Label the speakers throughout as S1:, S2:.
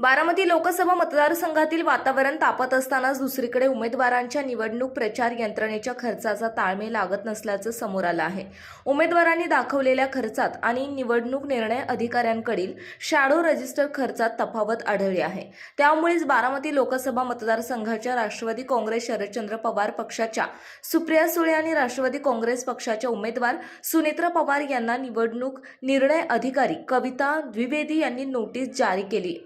S1: बारामती लोकसभा मतदारसंघातील वातावरण तापत असतानाच दुसरीकडे उमेदवारांच्या निवडणूक प्रचार यंत्रणेच्या खर्चाचा ताळमेळ लागत नसल्याचं समोर आलं आहे. उमेदवारांनी दाखवलेल्या खर्चात आणि निवडणूक निर्णय अधिकाऱ्यांकडील शॅडो रजिस्टर खर्चात तफावत आढळली आहे. त्यामुळेच बारामती लोकसभा मतदारसंघाच्या राष्ट्रवादी काँग्रेस शरदचंद्र पवार पक्षाच्या सुप्रिया सुळे आणि राष्ट्रवादी काँग्रेस पक्षाच्या उमेदवार सुनेत्रा पवार यांना निवडणूक निर्णय अधिकारी कविता द्विवेदी यांनी नोटीस जारी केली.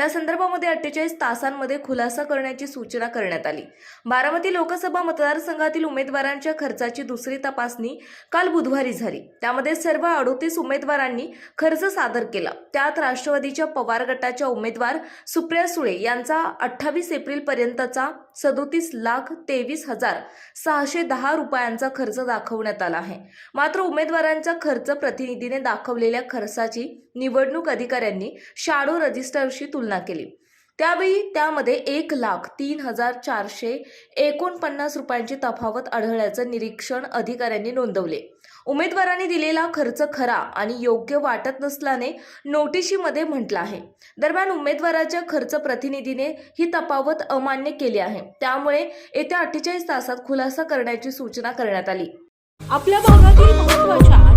S1: त्या संदर्भामध्ये अठ्ठेचाळीस तासांमध्ये खुलासा करण्याची सूचना करण्यात आली. बारामती लोकसभा मतदारसंघातील उमेदवारांच्या खर्चाची दुसरी तपासणी काल बुधवारी झाली. त्यामध्ये सर्व अडोतीस उमेदवारांनी खर्च सादर केला. त्यात राष्ट्रवादीच्या पवार गटाच्या उमेदवार सुप्रिया सुळे यांचा अठ्ठावीस एप्रिल पर्यंतचा सदोतीस लाख तेवीस हजार सहाशे दहा रुपयांचा खर्च दाखवण्यात आला आहे. मात्र उमेदवारांचा खर्च प्रतिनिधीने दाखवलेल्या खर्चाची निवडणूक अधिकाऱ्यांनी शाडो रजिस्टरशी तुलना केली. त्यावेळी त्यामध्ये एक लाख तीन हजार चारशे एकोणपन्नास रुपयांची तफावत आढळल्याचं निरीक्षण अधिकाऱ्यांनी नोंदवले. उमेदवारांनी दिलेला खर्च खरा आणि योग्य वाटत नसल्याने नोटिशीमध्ये म्हटलं आहे. दरम्यान उमेदवाराच्या खर्च प्रतिनिधीने ही तफावत अमान्य केली आहे. त्यामुळे येत्या अठ्ठेचाळीस तासात खुलासा करण्याची सूचना करण्यात आली.
S2: आपल्या भागातील महत्त्वाच्या